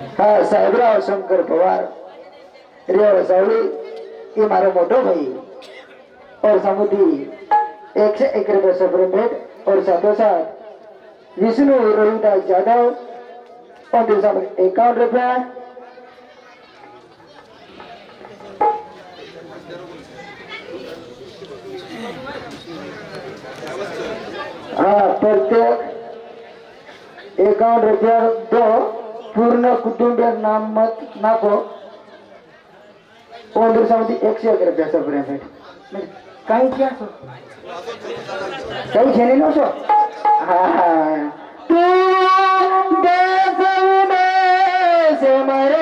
हा साहेबराव शंकर पवार रेवा सावळी हे मारो मोठो भाई. और समुद्री एकशे एक रुपये सफर भेट और साथोसाथ विष्णू रोहिदास जाधव और दिवसा एकावन्न रुपया. हा प्रत्येक एकावन्न रुपया दो. पूर्ण कुटुंबीय नाम मत नाको कोण दिवसामध्ये एकशे अकरा रुपये म्हणजे असं काही काहीची असो. काही खेळले नसो हा हा. तू देश से मरे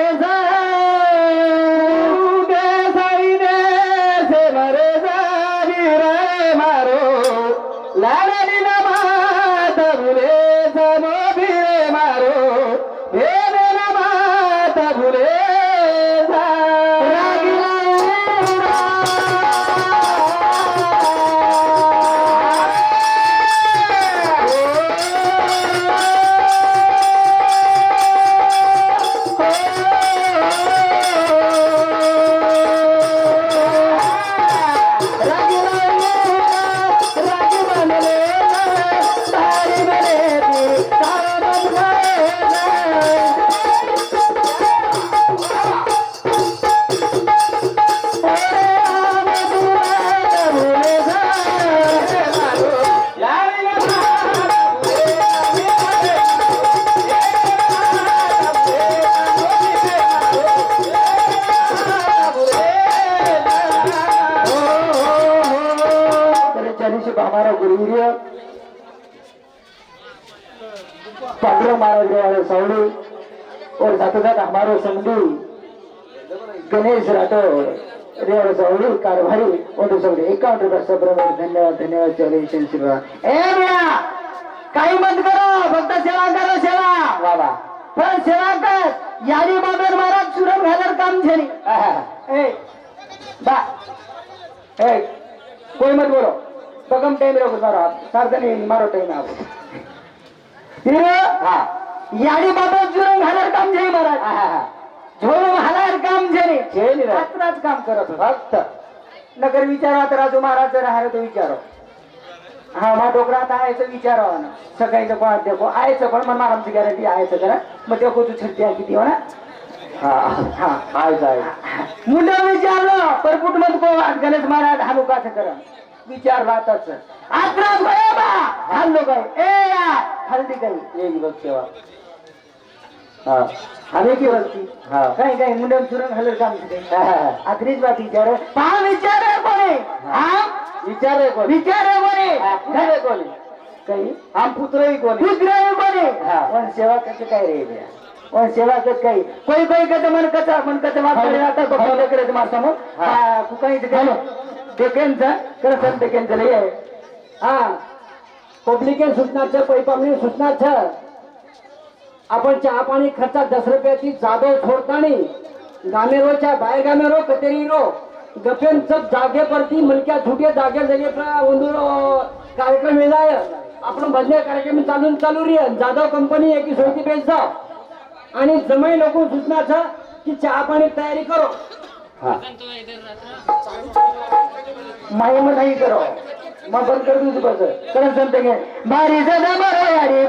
हमारा गुरुवीर्य पांडुरंग महाराज वाले सावडी और साथ साथ हमारे संगी गणेश राठौर रेवाड़ सावड़ी कारभारी और सावड़ी एक एकाउंट रुपया सब्रमण धन्यवाद धन्यवाद चले आशीर्वाद ए बेटा काही मत करो फक्त सेवा करो सेवा बाबा पण सेवा कर यारी बाबर महाराज सुरम घालर काम झाली ए बा ए कोई मत बोलो సగం టైంలో ఒకసారి సార్దని మరో టైం याडी बाबा जुळून घालार काम झाली महाराज झोळून घालार काम झाले झेली रात्राच काम करत फक्त. नगर विचारा तर राजू महाराज जर हार तो विचारो हा मा डोकरा आता आयचं विचारावा ना. सकाळीचं पण देखो आयचं पण मग आमची गॅरंटी आयचं करा मग देखो तू छट्टी आहे किती हो ना? मुलं विचारलं परपुट मत को वाट गणेश महाराज हा लोकांचं करा विचार राहताच बा हल्लो ए हल्दी काही एक बघ तेव्हा हा. हवे की वरती हा. काही काही हलर काम आखरीच बात विचार. पहा विचार कोणी. हा. विचार कोण. विचार कोणी. खरे कोणी. काही आम पुत्रही कोणी. पुत्रही कोणी. पण सेवा कसं काय रे? पण सेवा कसं काही? कोई कोई कसं मन कसं मन कसं मागकडे आता बघायला हा. कुकाईचं काय? टेक्यांचा खरं सर टेक्यांचा नाही आहे. हा. पब्लिकेन सूचनाचं पैपामने सूचनाचं आपण चहा पाणी खर्चा दस रुपयाची जादव सोडतानी गामेरोच्या बाहेर गामेरो कतेरी रो गपेन सब जागे परती मनक्या झुटे जागे जगे कार्यक्रम वेलाय आपण भजने कार्यक्रम चालून चालू रे जाधव कंपनी आहे की सोयती पेज आणि जमाई लोक सूचनाचं की चहा पाणी तयारी करो. माई मग नाही करो. मग बंद कर तुझं बस कारण सांगते की बारी सदा बापे रे